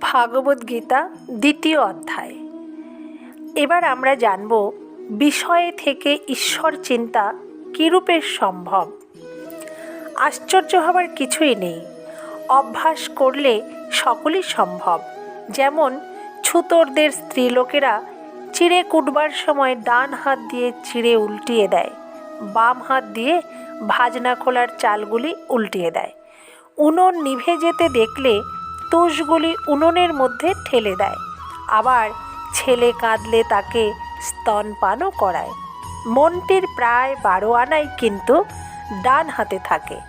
ভাগবত গীতা দ্বিতীয় অধ্যায়। এবার আমরা জানব বিষয়ে থেকে ঈশ্বর চিন্তা কীরূপে সম্ভব। আশ্চর্য হবার কিছুই নেই। অভ্যাস করলে সকলই সম্ভব। যেমন ছুতোরদের স্ত্রীলোকেরা চিড়ে কুটবার সময় ডান হাত দিয়ে চিড়ে উল্টিয়ে দেয়, বাম হাত দিয়ে ভাজনা খোলার চালগুলি উল্টিয়ে দেয়। উনুন নিভে যেতে দেখলে তুষগুলি উনুনের মধ্যে ঠেলে দেয়। আবার ছেলে কাঁদলে তাকে স্তনপানও করায়। মনটির প্রায় বারো আনাই কিন্তু ডান হাতে থাকে।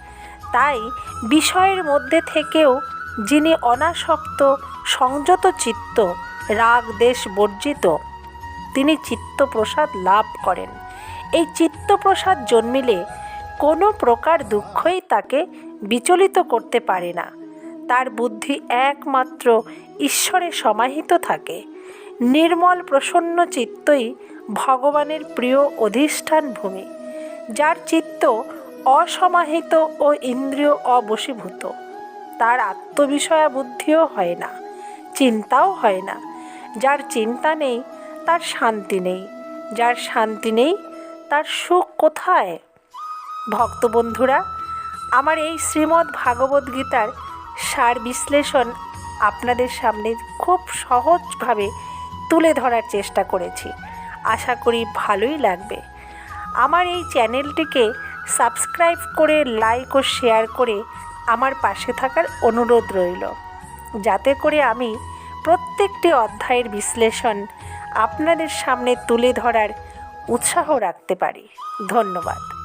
তাই বিষয়ের মধ্যে থেকেও যিনি অনাসক্ত, সংযত চিত্ত, রাগ দেশ বর্জিত, তিনি চিত্তপ্রসাদ লাভ করেন। এই চিত্তপ্রসাদ জন্মিলে কোনো প্রকার দুঃখই তাকে বিচলিত করতে পারে না। তার বুদ্ধি একমাত্র ঈশ্বরে সমাহিত থাকে। নির্মল প্রসন্ন চিত্তই ভগবানের প্রিয় অধিষ্ঠান ভূমি, যার চিত্ত অসমাহিত ও ইন্দ্রিয় অবশীভূত। তার আত্মবিষয়া বুদ্ধিও হয় না, চিন্তাও হয় না। যার চিন্তা নেই, তার শান্তি নেই। যার শান্তি নেই, তার সুখ কোথায়? ভক্তবন্ধুরা, আমার এই শ্রীমদ্ ভাগবত গীতার সার বিশ্লেষণ আপনাদের সামনে খুব সহজভাবে তুলে ধরার চেষ্টা করেছি। আশা করি ভালোই লাগবে। আমার এই চ্যানেলটিকে সাবস্ক্রাইব করে, লাইক ও শেয়ার করে আমার পাশে থাকার অনুরোধ রইল। যাতে করে আমি প্রত্যেকটি অধ্যায়ের বিশ্লেষণ আপনাদের সামনে তুলে ধরার উৎসাহ রাখতে পারি। ধন্যবাদ।